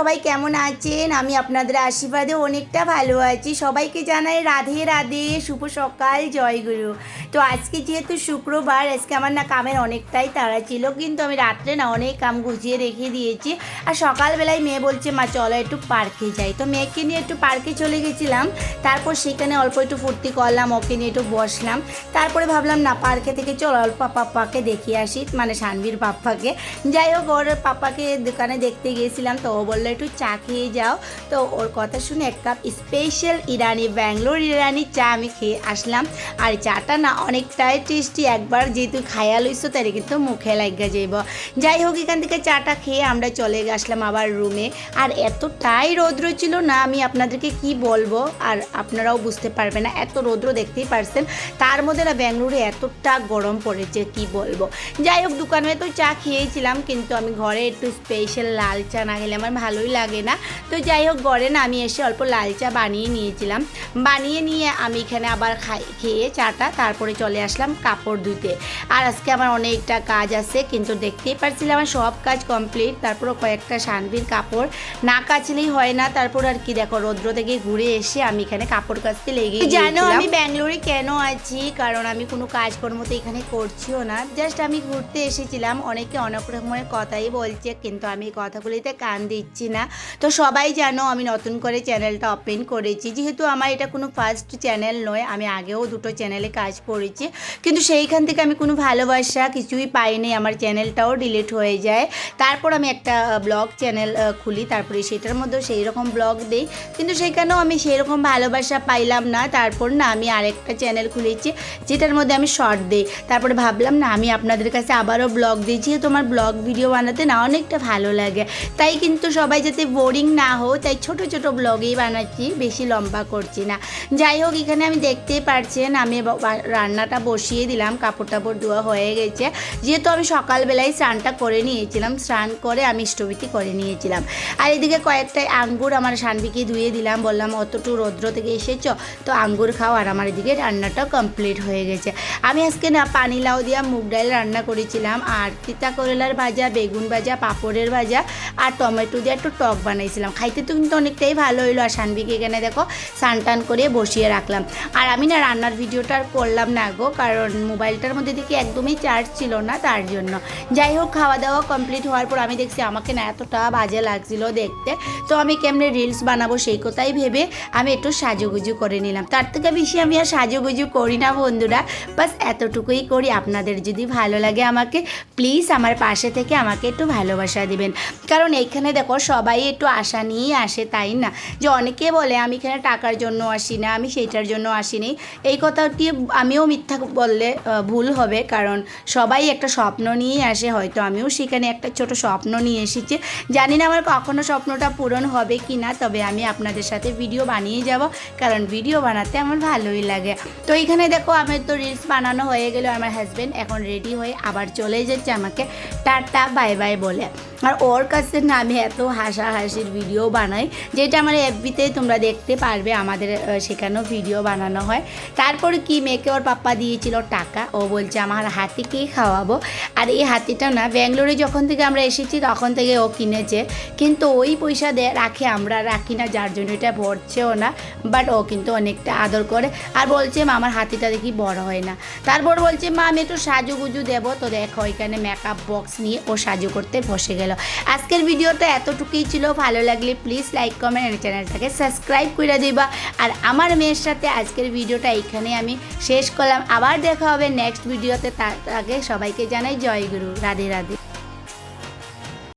সবাই কেমন আছেন? আমি আপনাদের আশীর্বাদে অনেকটা ভালো আছি। সবাইকে জানাই রাধে রাধে, শুভ সকাল জয়গুরু তো আজকে যেহেতু শুক্রবার, আজকে আমার না কামের অনেকটাই তাড়া ছিল, কিন্তু আমি রাত্রে না অনেক কাম গুছিয়ে রেখে দিয়েছি। আর সকালবেলায় মেয়ে বলছে, মা, চলো একটু পার্কে যাই। তো মেয়েকে নিয়ে একটু পার্কে চলে গেছিলাম। তারপর সেখানে অল্প একটু ফুর্তি করলাম, ওকে নিয়ে একটু বসলাম। তারপরে ভাবলাম, না, পার্কে থেকে চলো, অল্প পাপ্পাকে দেখিয়ে আসি। মানে সানভীর পাপ্পাকে যাই হোক, ওর পাপ্পাকে দোকানে দেখতে গিয়েছিলাম, তো ও বলল একটু চা খেয়ে যাও। তো ওর কথা শুনে এক cup special Irani Bangalore Irani চা আমি খেয়ে আসলাম। আর চাটা না অনেকটাই টেস্টি একবার যেহেতু খায়া লইছো, তাই কিন্তু মুখে লাগা যাইব। যাই হোক, এখান থেকে চাটা খেয়ে আমরা চলে আসলাম আবার রুমে আর এতটাই রৌদ্র ছিল না, আমি আপনাদেরকে কি বলব? আর আপনারাও বুঝতে পারবেন না, এত রৌদ্র দেখতেই পারছেন। তার মধ্যে না ব্যাঙ্গালোরে এতটা গরম পড়েছে, কি বলব? যাই হোক, দোকানে তো চা খেয়েছিলাম, কিন্তু আমি ঘরে একটু স্পেশাল লাল চা না খেলে আমার ভালোই লাগে না। তো যাই হোক ঘরে না আমি এসে অল্প লাল চা বানিয়ে নিয়েছিলাম। বানিয়ে নিয়ে আমি এখানে আবার খাই খেয়ে চাটা তারপরে চলে আসলাম কাপড় ধুতে। আর আজকে আমার অনেকটা কাজ আছে কিন্তু দেখতেই পারছিলাম আমার সব কাজ কমপ্লিট। তারপর কয়েকটা শানবির কাপড় না কাচলেই হয় না। তারপর আর কি দেখো রৌদ্র থেকে ঘুরে এসে আমি এখানে কাপড় কাচতে লেগে জানো আমি ব্যাঙ্গালোরে কেন আছি? কারণ আমি কোনো কাজকর্ম তো এখানে করছিও না। জাস্ট আমি ঘুরতে এসেছিলাম। অনেকে অনেক রকমের কথাই বলছে কিন্তু আমি এই কথাগুলিতে কান দিচ্ছি না। তো সবাই জানো আমি নতুন করে চ্যানেলটা ওপেন করেছি। যেহেতু আমার এটা কোনো ফার্স্ট চ্যানেল নয়, আমি আগেও দুটো চ্যানেলে কাজ করেছি। কিন্তু সেইখান থেকে আমি কোনো ভালোবাসা কিছুই পাইনি, আমার চ্যানেলটাও ডিলিট হয়ে যায়। তারপর আমি একটা ব্লগ চ্যানেল খুলি, তারপরে সেটার মধ্যেও সেই রকম ব্লগ দিই। কিন্তু সেখানেও আমি সেই রকম ভালোবাসা পাইলাম না। তারপর না আমি আরেকটা চ্যানেল খুলেছি, যেটার মধ্যে আমি শর্ট দিই। তারপরে ভাবলাম, না, আমি আপনাদের কাছে আবারও ব্লগ দিই। যেহেতু আমার ব্লগ ভিডিও বানাতে না অনেকটা ভালো লাগে। তাই কিন্তু সবাই যাতে বোরিং না হোক তাই ছোট ছোট ব্লগেই বানাচ্ছি, বেশি লম্বা করছি না। যাই হোক, এখানে আমি দেখতেই পারছেন, আমি রান্নাটা বসিয়ে দিলাম কাপড় টাপড় ধোয়া হয়ে গেছে। যেহেতু আমি সকালবেলায় স্নানটা করে নিয়েছিলাম, স্নান করে আমি স্টোভিটি করে নিয়েছিলাম। আর এদিকে কয়েকটা আঙ্গুর আমার সানবিকে ধুয়ে দিলাম, বললাম অতটু রৌদ্র থেকে এসেছ, তো আঙ্গুর খাও। আর আমার এদিকে রান্নাটা কমপ্লিট হয়ে গেছে। আমি আজকে না, পানি লাউ দিয়া মুগ ডাল রান্না করেছিলাম, আর তিতা করলার ভাজা, বেগুন ভাজা, পাঁপড়ের ভাজা, আর টমেটো দিয়ে একটু টক বানাইছিলাম। খাইতে তো কিন্তু অনেকটাই ভালো হইল। আর সানবিকে এখানে দেখো স্নান টান করে বসিয়ে রাখলাম। আর আমি না রান্নার ভিডিওটা আর করলাম না গো, কারণ মোবাইলটার মধ্যে দেখি একদমই চার্জ ছিল না তার জন্য। যাই হোক খাওয়া দাওয়া কমপ্লিট হওয়ার পর আমি দেখছি আমাকে না এতটা বাজে লাগছিল দেখতে। তো আমি কেমনে রিলস বানাবো সেই কথাই ভেবে আমি একটু সাজুগুজু করে নিলাম। তার থেকে বেশি আমি আর সাজুগুজু করি না বন্ধুরা। বাস এতটুকুই করি। আপনাদের যদি ভালো লাগে আমাকে প্লিজ আমার পাশে থেকে আমাকে একটু ভালোবাসা দিবেন। কারণ এইখানে দেখো সবাই একটু আশা নিয়েই আসে, তাই না? যে অনেকে বলে, আমি এখানে টাকার জন্য আসি না, আমি সেইটার জন্য আসিনি এই কথাটি আমিও মিথ্যা বললে ভুল হবে, কারণ সবাই একটা স্বপ্ন নিয়েই আসে। হয়তো আমিও সেখানে একটা ছোট স্বপ্ন নিয়ে এসেছি। জানি না আমার কখনো স্বপ্নটা পূরণ হবে কি না, তবে আমি আপনাদের সাথে ভিডিও বানিয়ে যাব, কারণ ভিডিও বানাতে আমার ভালোই লাগে। তো এখানে দেখো, আমার তো রিলস বানানো হয়ে গেল, আমার হাজব্যান্ড এখন রেডি হয়ে আবার চলে যাচ্ছে আমাকে, টাটা বাই বাই বলে। আর ওর কাছে না, আমি এত হাসাহাসির ভিডিও বানাই, যেটা আমার এফবিতে তোমরা দেখতে পারবে, আমাদের সেখানেও ভিডিও বানানো হয়। তারপর কি মেয়েকে ওর পাপ্পা দিয়েছিল টাকা, ও বলছে, আমার হাতিকেই খাওয়াবো? আর এই হাতিটা না, ব্যাঙ্গালোরে যখন থেকে আমরা এসেছি, তখন থেকে ও কিনেছে। কিন্তু ওই পয়সা দেয় রাখে আমরা রাখি না, যার জন্য এটা ভরছেও না বাট ও কিন্তু অনেকটা আদর করে। আর বলছে, মা, আমার হাতিটা দেখি বড় হয় না। তারপর বলছে, মা, আমি একটু সাজুগুজু দেবো। তো দেখো, এখানে মেকআপ বক্স নিয়ে ও সাজু করতে বসে গেল। আজকের ভিডিওটা এতটুকুই ছিল, ভালো লাগলে প্লিজ লাইক কমেন্ট আর চ্যানেলটাকে সাবস্ক্রাইব করে দিবা। আর আমার মেয়ের সাথে আজকের ভিডিওটা এখানে আমি শেষ করলাম। আবার দেখা হবে নেক্সট ভিডিওতে তার আগে সবাইকে জানাই জয়গুরু রাধে রাধে।